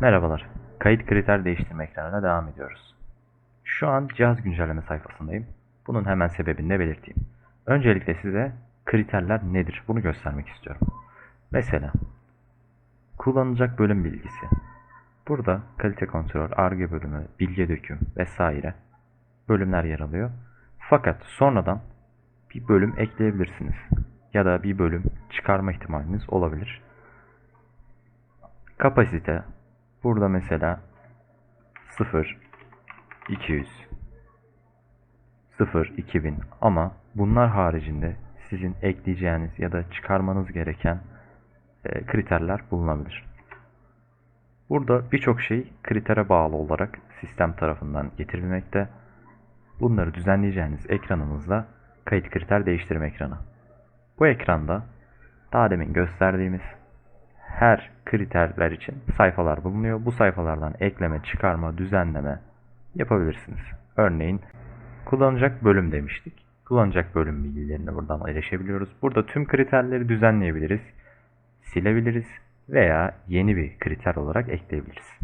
Merhabalar. Kayıt kriter değiştirme ekranına devam ediyoruz. Şu an cihaz güncelleme sayfasındayım. Bunun hemen sebebini de belirteyim. Öncelikle size kriterler nedir bunu göstermek istiyorum. Mesela kullanılacak bölüm bilgisi. Burada kalite kontrol, arge bölümü, bilgi döküm vesaire bölümler yer alıyor. Fakat sonradan bir bölüm ekleyebilirsiniz. Ya da bir bölüm çıkarma ihtimaliniz olabilir. Kapasite. Burada mesela 0, 200, 0, 2000 ama bunlar haricinde sizin ekleyeceğiniz ya da çıkarmanız gereken e, kriterler bulunabilir. Burada birçok şey kritere bağlı olarak sistem tarafından getirilmekte. Bunları düzenleyeceğiniz ekranınızda kayıt kriter değiştirme ekranı. Bu ekranda daha demin gösterdiğimiz her kriterler için sayfalar bulunuyor. Bu sayfalardan ekleme, çıkarma, düzenleme yapabilirsiniz. Örneğin kullanacak bölüm demiştik. Kullanacak bölüm bilgilerine buradan erişebiliyoruz. Burada tüm kriterleri düzenleyebiliriz, silebiliriz veya yeni bir kriter olarak ekleyebiliriz.